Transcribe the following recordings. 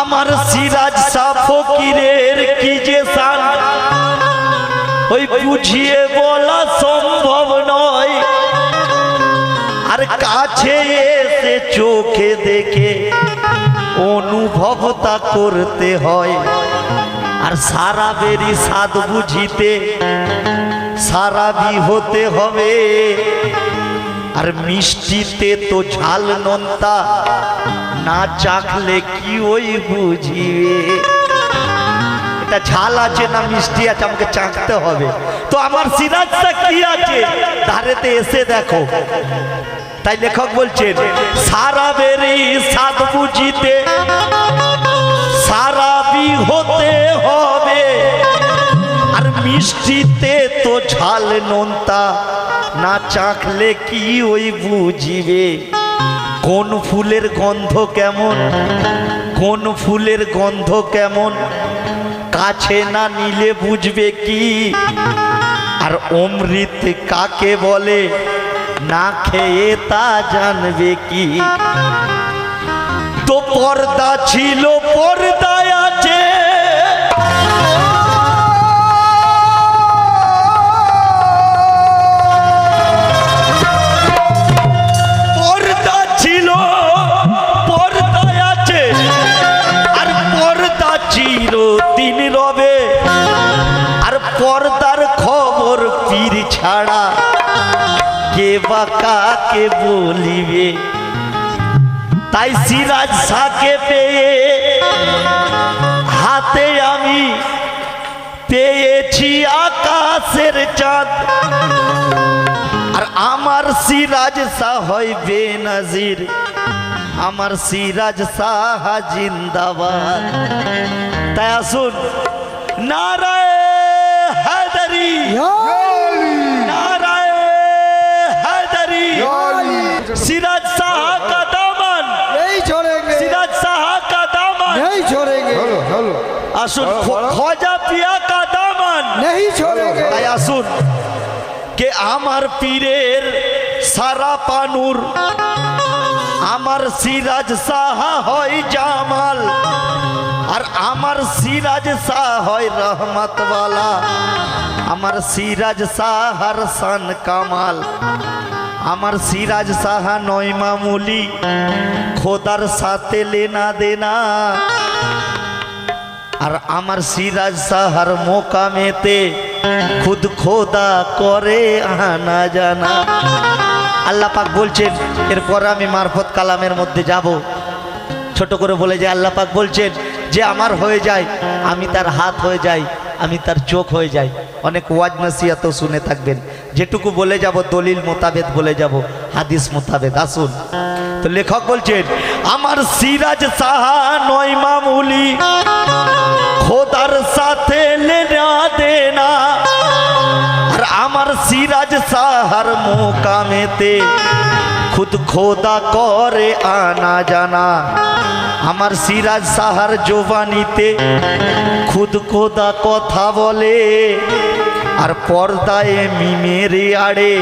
আমার সিরাজ শাহ ফকিরের কি যে সান ওই বুঝিয়ে বলা সম্ভব নয়। আর কাছে এসে চোখে দেখে অনুভবতা করতে হয়। আর সারা বেরি স্বাদ বুঝিতে সারা বি হতে হবে। আর মিষ্টিতে তো ঝাল নন্তা না চাখলে কি ওই বুঝিবে? এটা ঝাল আছে না মিষ্টি আছে, আমাকে চাখতে হবে। তো আমার সিরাজটা কি আছে? ধারেতে এসে দেখো। তাই লেখক বলছেন, সারা বেরি স্বাদ বুঝিতে, সারা বি হতে হবে। আর মিষ্টিতে তো ঝাল নোনতা, না চাখলে কি ওই বুঝিবে? কোন ফুলের গন্ধ কেমন? কোন ফুলের গন্ধ কেমন? কাছে না নিলে বুঝবে কি? আর অমৃত কাকে বলে? না খেয়ে তা জানবে কি? তো পর্দা ছিল পর্দায় চিরদিন রবে। আর পর্দার খবর পীর ছাড়া কে বা কাকে বলিবে? তাই সিরাজ শাকে পেয়ে হাতে আমি পেয়েছি আকাশের চাঁদ। আর আমার সিরাজ শাহ হয় বেনজির আমার সিরাজ সাহা জিন্দাবাদ। তাই আসুন নারায় হায়দারি। নারায় হায়দারি। সিরাজ সাহা কা দামান। সিরাজ সাহা কা দামান। আসুন খজা পিয়া কা দামান। তাই আসুন কে আমার পীরের সারা পানুর আমার সিরাজ সাহা হয় জামাল, আর আমার সিরাজ শাহ হয় রহমতওয়ালা। আমার সিরাজ সাহার সান কামাল, আমার সিরাজ সাহা নয় মামুলি, খোদার সাথে লেনা দেনা। আর আমার সিরাজ সাহার মোকামেতে খুদ খোদা করে আনা জানা। আল্লাহ পাক বলছেন, এরপর আমি মারফত কালামের মধ্যে যাব। ছোট করে বলে যে আল্লাহ পাক বলছেন যে আমার হয়ে যায়, আমি তার হাত হয়ে যাই, আমি তার চোখ হয়ে যাই। অনেক ওয়াজ নসিয়াতও শুনে থাকবেন। যেটুকু বলে যাব, দলিল মোতাবেক বলে যাব, হাদিস মোতাবেক। আসুন। তো লেখক বলছেন, আমার সিরাজ সাহা নয় মামুলি, খোদার সাথে সিরাজ সাহার মোকামেতে খুদ খোদা করে আনা জানা। আমার সিরাজ সাহার জোবানিতে খুদ খোদা কথা বলে, আর পর্দায় মিমের আড়ে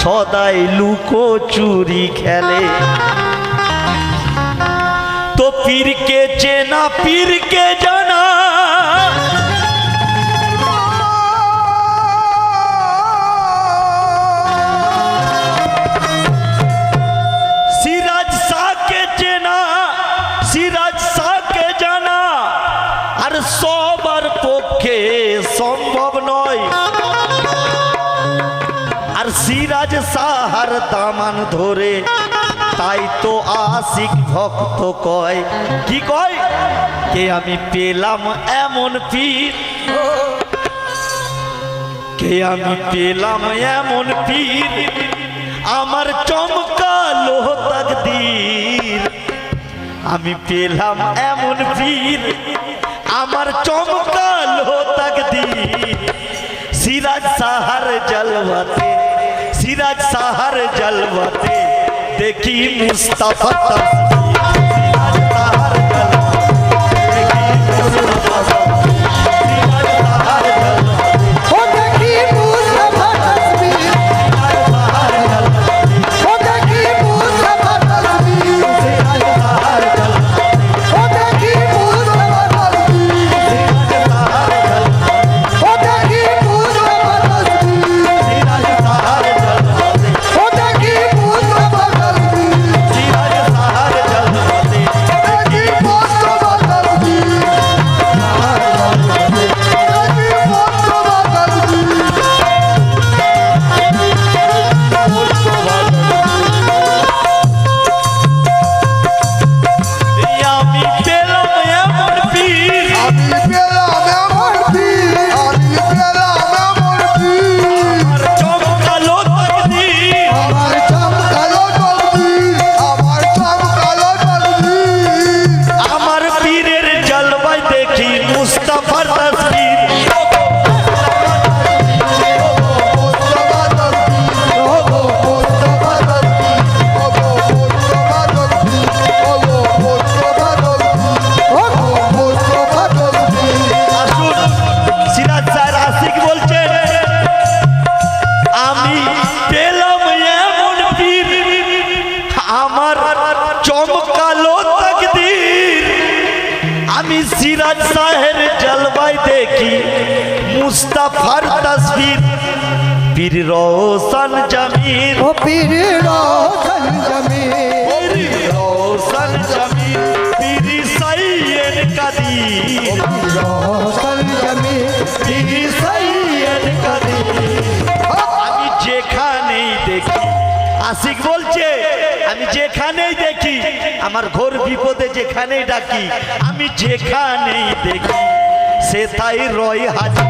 সদাই লুকো চুরি খেলে। তো পীরকে চেনা, পীরকে জানা সাহার দামান ধরে, তাই তো আশিক ভক্ত কয়। কি কয়? কে আমি পেলাম এমন পীর? কে আমি পেলাম এমন পীর? আমার চমকালো তাকদীর। আমি পেলাম এমন পীর, আমার চমকালো তাকদীর। সিরাজ সাহার জলওয়াতে সিরাজ সাহার জলওয়াতে দেখি মুস্তাফা আমি সিরাজ সাহের জলবাই দেখি মুস্তাফার তসবির। পীর রোশন জমির ও পীর রোশন জমির পীর রোশন জমির পীর সৈয়দ কাদির। রোশন জমির পীর সৈয়দ কাদির। আমি যেখানেই দেখি আশিক বলছে যেখানেই দেখি আমার ঘোর বিপদে যেখানেই ডাকি আমি যেখানেই দেখি সে তাই রয় হাজির।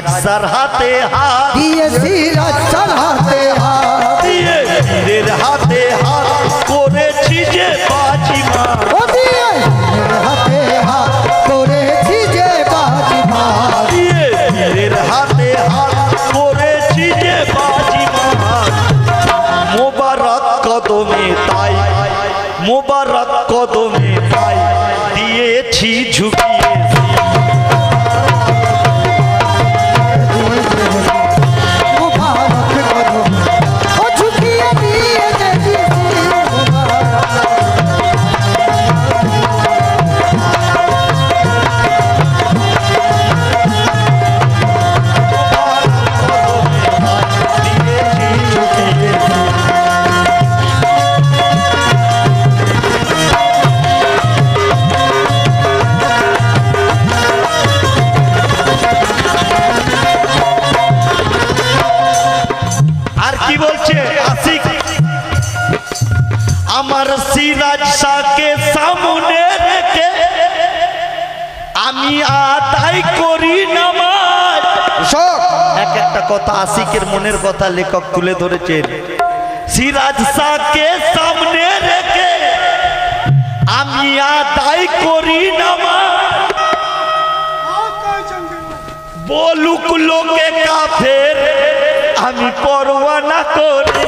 সিরাজ সার হাতে হাত দিয়েছি কথা, আশিকের মনের কথা লেখক তুলে ধরেছেন। সিরাজ শাহকে সামনে রেখে আমি আদায় করি নামা বলুক লোকে কাফের, আমি পরোয়া না করি।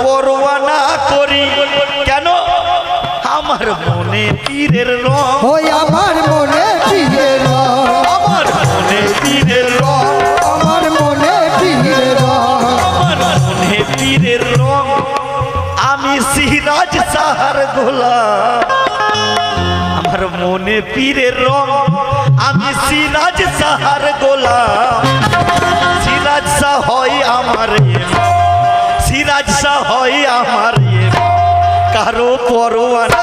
কারও পরোয়ানা করি। কেন? আমার মনে তীরের রং। ওই আমার মনে পিয়ে আমার মনে তীরের রং। আমার মনে পিয়ে আমার মনে তীরের আমি সিরাজ সাহার গোলাম। আমার মনে পীরের রং। আমি সিরাজ সাহার গোলাম। সিরাজ শাহ হয় আমার সিরাজ শাহ হয় আমার। কারও পরোয়ানা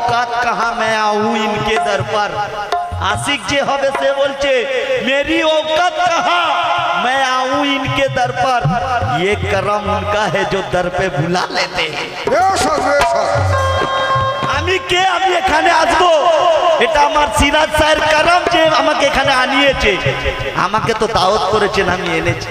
औकात कहाँ मैं आऊँ इनके दर पर आशिक जे হবে সে বলছে मेरी औकात कहाँ मैं आऊँ इनके दर पर ये करम उनका है जो दर पे बुला लेते हैं बेशक बेशक আমি কে আমি এখানে আসবো এটা আমার সিরাজ স্যার কারাম যে আমাকে এখানে আনিয়েছে আমাকে তো দাওয়াত করেছেন আমি এনেছি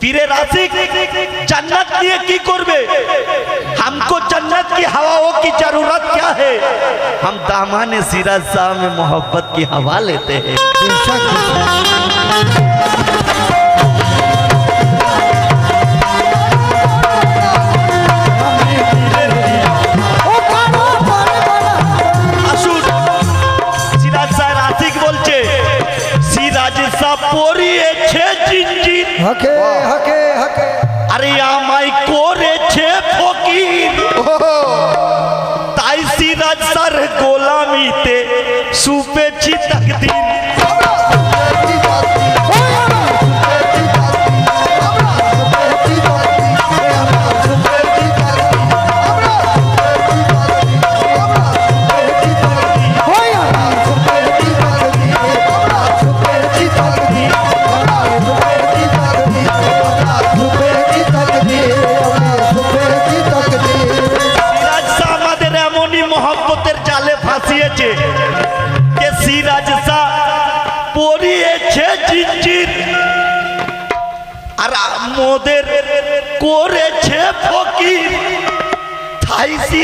पीरे रासिक जन्नत लिए की करबे हमको जन्नत की हवाओं की ज़रूरत क्या है हम दामन सिरा शाह में मोहब्बत की हवा लेते हैं Hacke, Boah. Hacke.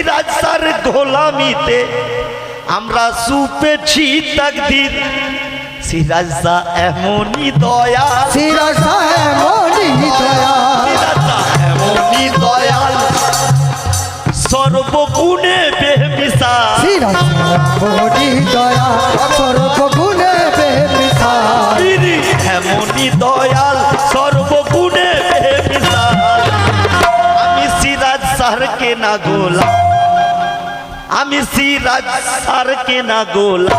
শাহর গোলামিতে আমরা সুপেছি তকদির। সিরাজ এমনই দয়া সিরাজ সাহেব মনি দয়া সিরাজ এমনই দয়াল। সর্বগুণে বেমিসাল। সিরাজ মনি দয়া সর্বগুণে বেমিসাল। এমনই দয়াল। সর্বগুণে আমি সিরাজ সারকে না গোলা আমি সিরাজ সারকে না গোলা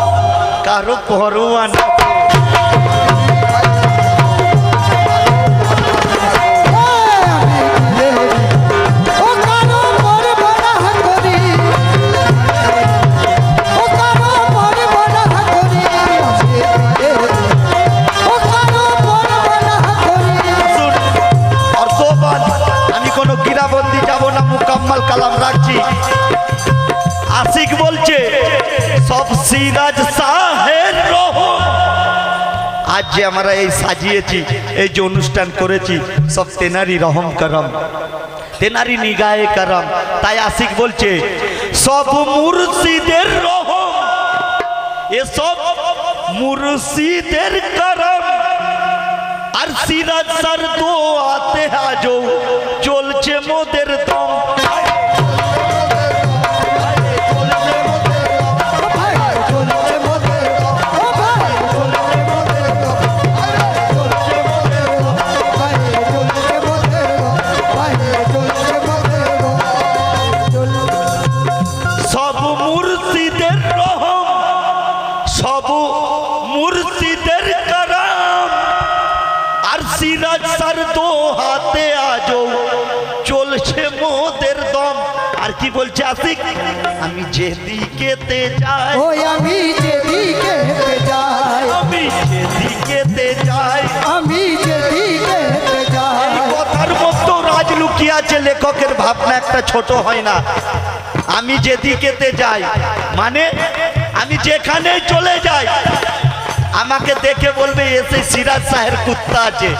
কারও পরোয়া না ও কারও মর বড়া করি ও কারও মর বড়া করি ও কারও মর বড়া করি শুন, অর্থবান আমি কোনো না মুকাম্মাল কালাম রাখছি আশিক বলছে, সব সিরাজ আজ যে আমরা এই সাজিয়েছি, এই যে অনুষ্ঠান করেছি, সব তেনারি রহম করম তেনারি নিগায়ে করম। তাই আশিক বলছে, সব মুর্শিদের রহম এসব মুর্শিদের করম। আর সিরাজ সার তো আতে আজো চলছে মোদের দম। আর কি বলছে আশিক? আমি যেদিকেতে যাই ওই আমি যেদিকে যাই। আমি যেদিকেতে যাই। আমি যেদিকে যাই। কথার মধ্যে রাজ লুকিয়ে আছে লেখকের ভাবনা একটা ছোট হয় না। আমি যেদিকেতে যাই মানে আমি যেখানে চলে যাই আমাকে দেখে বলবে এসে সিরাজ শাহের কুত্তা আছে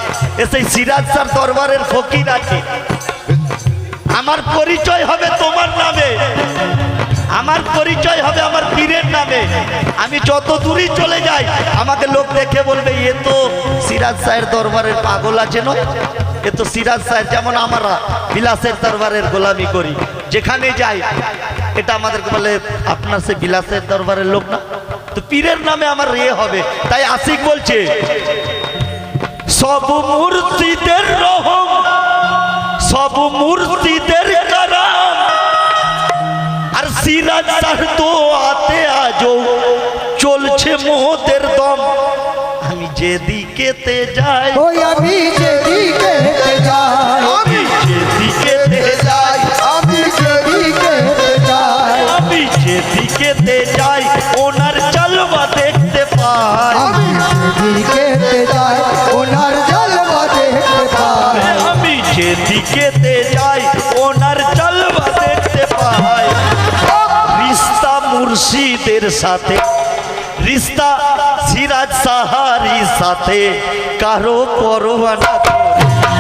এসে সিরাজ শাহ দরবারের ফকির আছে। আমার পরিচয় হবে তোমার নামে। আমার পরিচয় হবে আমার পীরের নামে। আমি যত দূরই চলে যাই, আমাকে লোক দেখে বলবে, এ তো সিরাজ সাহের দরবারের পাগল আছে নয়? এ তো সিরাজ সাহেব যেমন আমরা, বিলাসের দরবারের গোলামি করি। যেখানে যাই, এটা আমাদেরকে বলে, আপনার সে বিলাসের দরবারের লোক না? তো পীরের নামে আমার ইয়ে হবে। তাই আশিক বলছে, সব মূর্তিদের রহম, সব মূর্তিদের সিরাজ সার তো আতে আজও চলছে মোদের দম। আমি যেদিকেতে যাই ওই আমি যেদিকে যাই আমি যেদিকেতে যাই আমি যেদিকে যাই। আমি যেদিকেতে যাই ওনার চালবা দেখতে পাই। আমি যেদিকে যাই ওনার জলবা দেখতে পাই। আমি যেদিকেতে যাই ওনার চালবা মুর্শিদের সাথে রিস্তা সিরাজ সাহারি সাথে কারও পরোয়ানা ও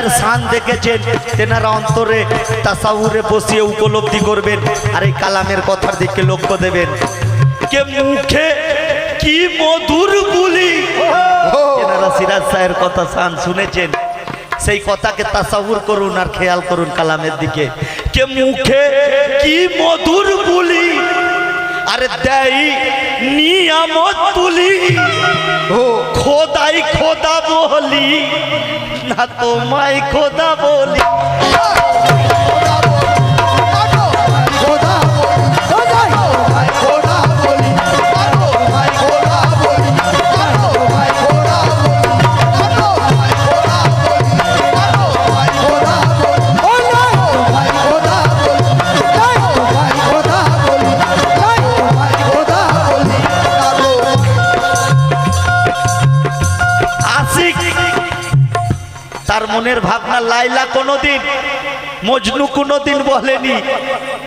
সাহের শান দেখেছেন। তেনারা অন্তরে তাসাউরে বসিয়ে উপলব্ধি করবেন আর এই কালামের কথার দিকে লক্ষ্য দেবেন। কে মুখে কি মধুর বলি? তেনারা সিরাজ সাহের কথা শান শুনেছেন। সেই কথাকে তাসাউর করুন আর খেয়াল করুন কালামের দিকে। কে মুখে কি মধুর বলি? আরে দেয় নিয়ামত তুলি। খোদাই খোদা বলি না তোমায় খোদা বলি। তার মনের ভাবনা লাইলা কোনোদিন মজনু কোনোদিন বলেনি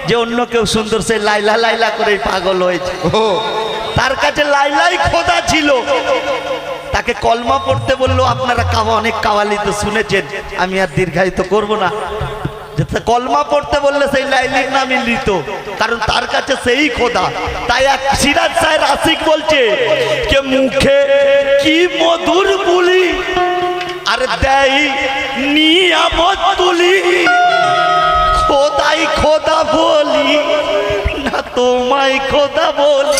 যে অন্য কেউ সুন্দর সে লাইলা লাইলা করে পাগল হয়েছে। তার কাছে লাইলাই খোদা ছিল। তাকে কলমা পড়তে বলল আপনারা কাওয়া অনেক কাওয়ালি তো শুনেছেন আমি আর দীর্ঘায়িত করব না। কলমা পড়তে বললে সেই লাইলির নামই লিত কারণ তার কাছে সেই খোদা। তাই এক সিরাজ সাহেব আশিক বলছে কে মুখে কি মধুর বলি আর দেয় নিয়ামত তুলি। খোদাই খোদা বলি না তোমায় খোদা বলি।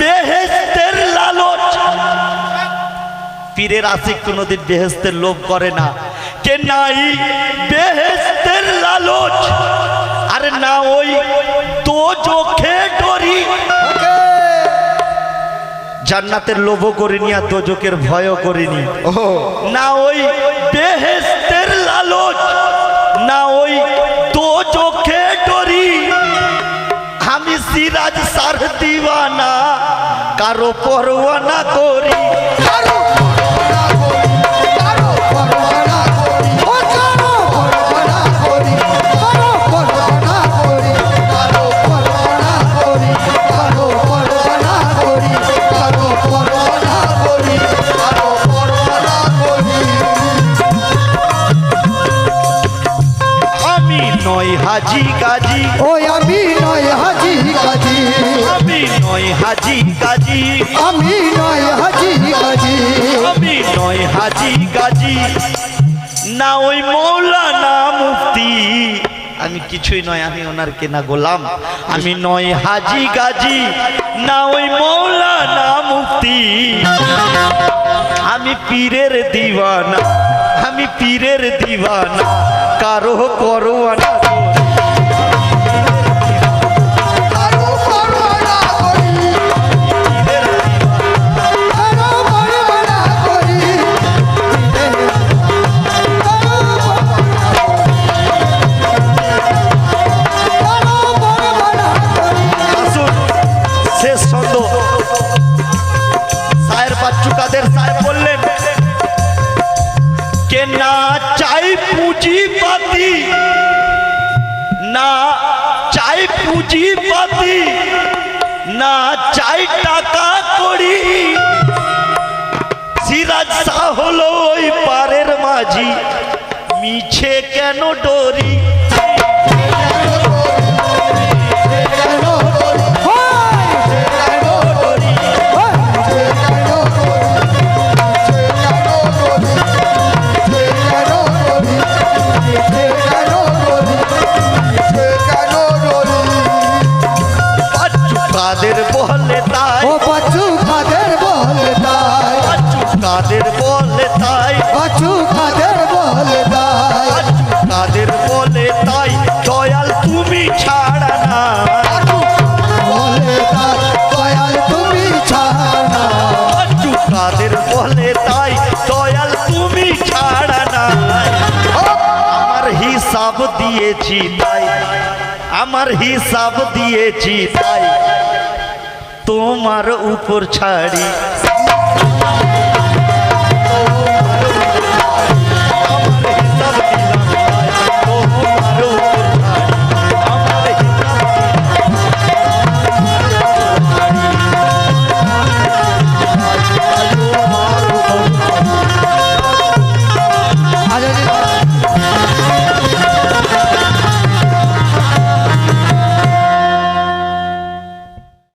বেহেস্তের লালচ পীরের আশিক কোনোদিন বেহেস্তের লোভ করে না। কে নাই বেহেস্তের লালচ আরে না ওই তো চোখে ডরি। জান্নাতের লোভও করিনি আর দোজকের ভয়ও করিনি। না ওই বেহেস্তের লালচ না ওই সিরাজ সার দিওয়ানা কারও পরোয়ানা করি। কারও পরোয়া আমি নয় হাজি কাজী আমি নয় হাজি গাজি। না ওই মৌলানা মুফতি। আমি কিছুই নয়, আমি ওনার কেনা গোলাম। আমি নয় হাজি গাজি, না ওই মৌলানা মুফতি। আমি পীরের দিওয়ানা, আমি পীরের দিওয়ানা। কারও করোয়ানা চাই পুঁজি পাতি না চাই টাকা করি সিরাজ শাহ হলো ওই পারের মাঝি, মিছে কেন ডরি? দিয়েছি তাই আমার হিসাব দিয়েছি তাই। তোমার উপর ছাড়ি।